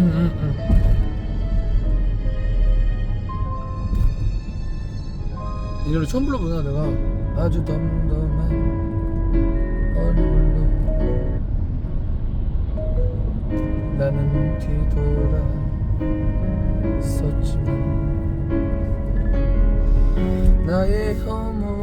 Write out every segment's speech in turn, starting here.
음, 음. 이 노래 처음 불러보나 내가 아주 덤덤한 얼굴로 나는 뒤돌아 있었지만 나의 허무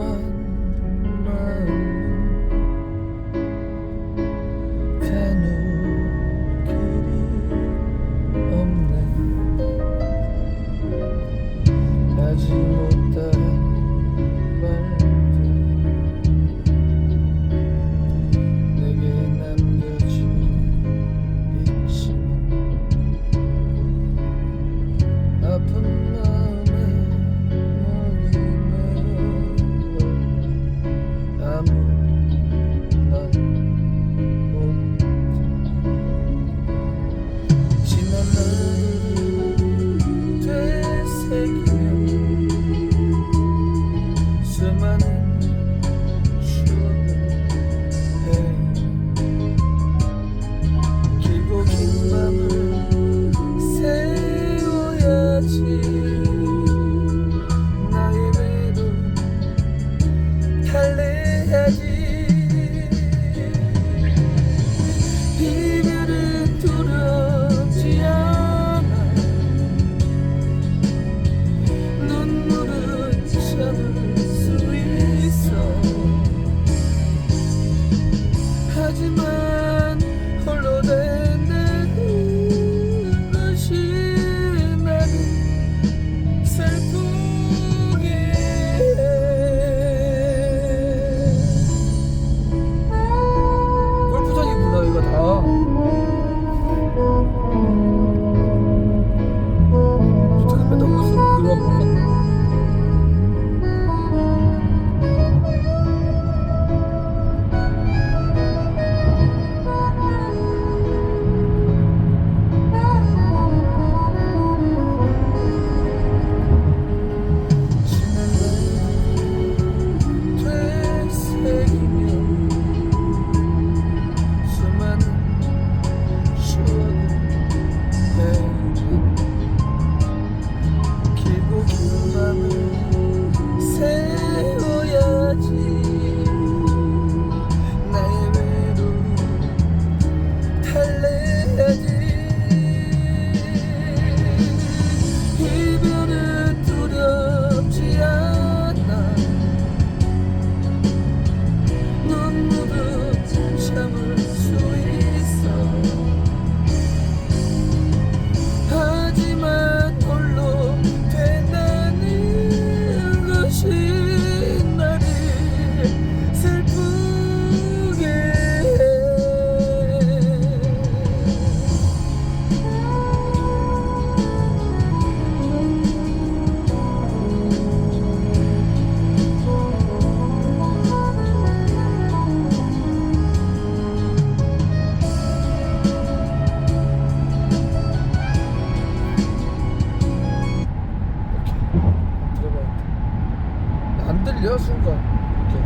들려 순간 이렇게.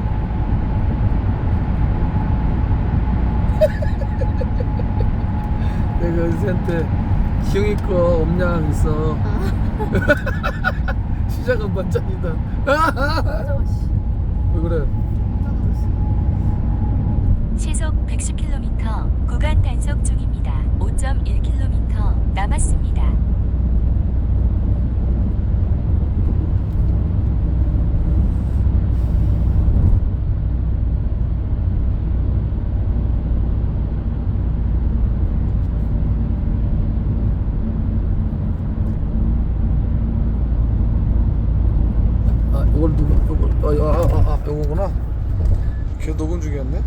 내가 은세한테 기영이 거 엄냥 있어. 시작은 반짝이다. 왜 그래? 시속 110km 구간 단속 중입니다. 5.1km 남았습니다. 아 이걸 누구 이거 아아아 아, 아, 요거구나 걔 녹음 중이었네